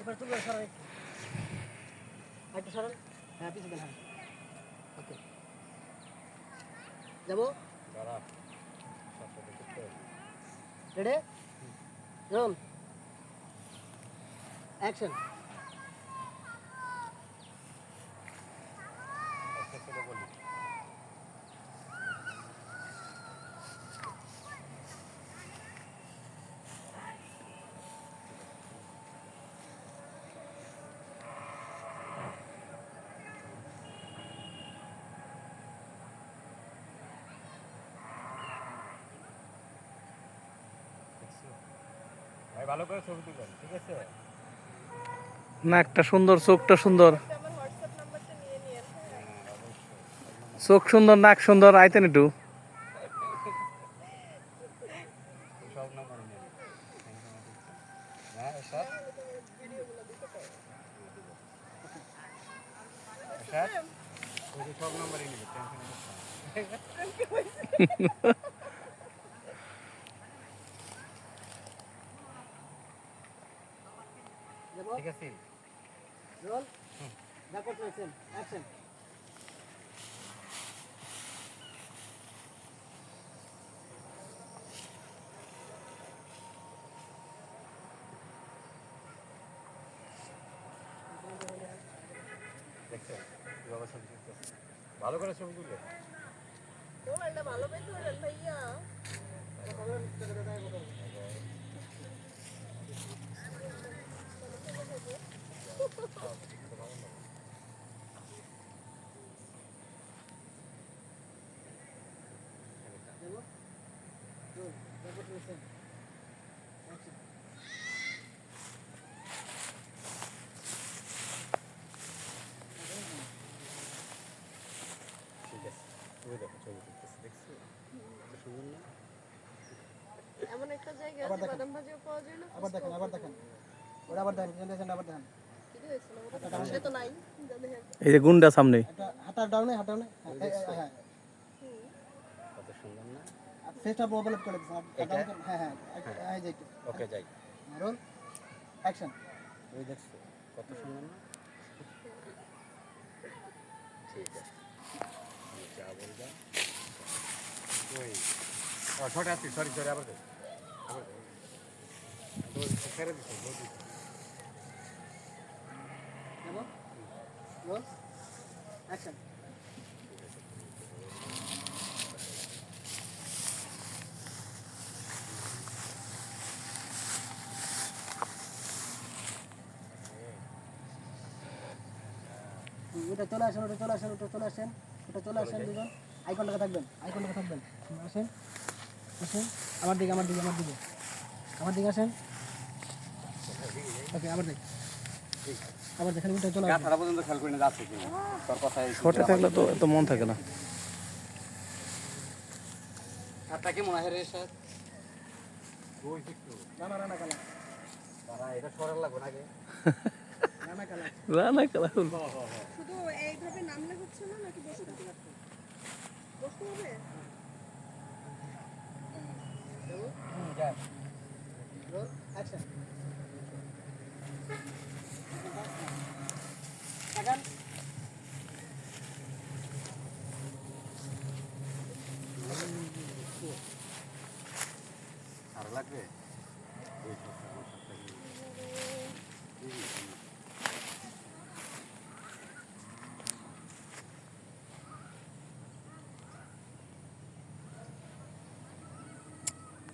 এবার তুলবে একটু একটু সরান। হ্যাঁ পিছনে হ্যাঁ ওকে। যাব? রেডি? Roll action. ভালো করে ছবি তুলবেন ঠিক আছে? নাকটা সুন্দর চোখটা সুন্দর। চোখ সুন্দর নাক সুন্দর আইতেন একটু। সব নাম্বার নিয়ে হ্যাঁ সব নাম্বারই নেবে টেনশন ঠিক আছে। রোল। Backward facing action. দেখছেন কীভাবে ছবি ভালো করে ছবি তুলবে? মোবাইলটা ভালো ভাইয়া যাব রোল ব্যাকওয়ার্ড ফেসেন অ্যাকশন ঠিক আছে ওই দেখো ছবি তুলতেছে দেখছ কত সুন্দর না এমন একটা জায়গা আবার আছে দেখেন। বাদাম ভাজিও পাওয়া যায় না আবার দেখেন আবার দেখেন। ওটা আবার দেখেন পিছনে আবার দেখেন। কি হয়েছিল ওটা সেটা তো নাই যা দেখেন এই যে গুন্ডা সামনে। হাতার ডাউনে হাত ডাউনে? হ্যাঁ হ্যাঁ কত সুন্দর না? ফেসটা ওভারল্যাপ করে হ্যাঁ হ্যাঁ হ্যাঁ। এই যে একটু। ওকে যাই। Roll action. ওই দেখছ কত সুন্দর না? ঠিক আছে। যা বলবা ওই ও ছোট আছি সরি সরি আবার ছেড়ে রোল অ্যাকশন। ওটা চলে আসেন ওটা চলে আসেন ওটা চলে আসেন ওটা চলে আসেন দুজন। আই কন্টাক্টে থাকবেন আই কন্টাক্টে থাকবেন। আসেন আসেন। আমার দিকে আমার দিকে আমার দিকে। আমার দিকে আসেন। ওকে আবার দেখ। আবার দেখেন ওটা চলে আসেন। পর্যন্ত খেয়াল করে না যাচ্ছে তোর কথা শর্টে থাকলে তো এত মন থাকে না। ছাদটা মনে হয় রে স্যার? রানা রানা কালা তারা এটা সরার লাগবে না আগে রানা কালা রানা হবে আচ্ছা আর লাগবে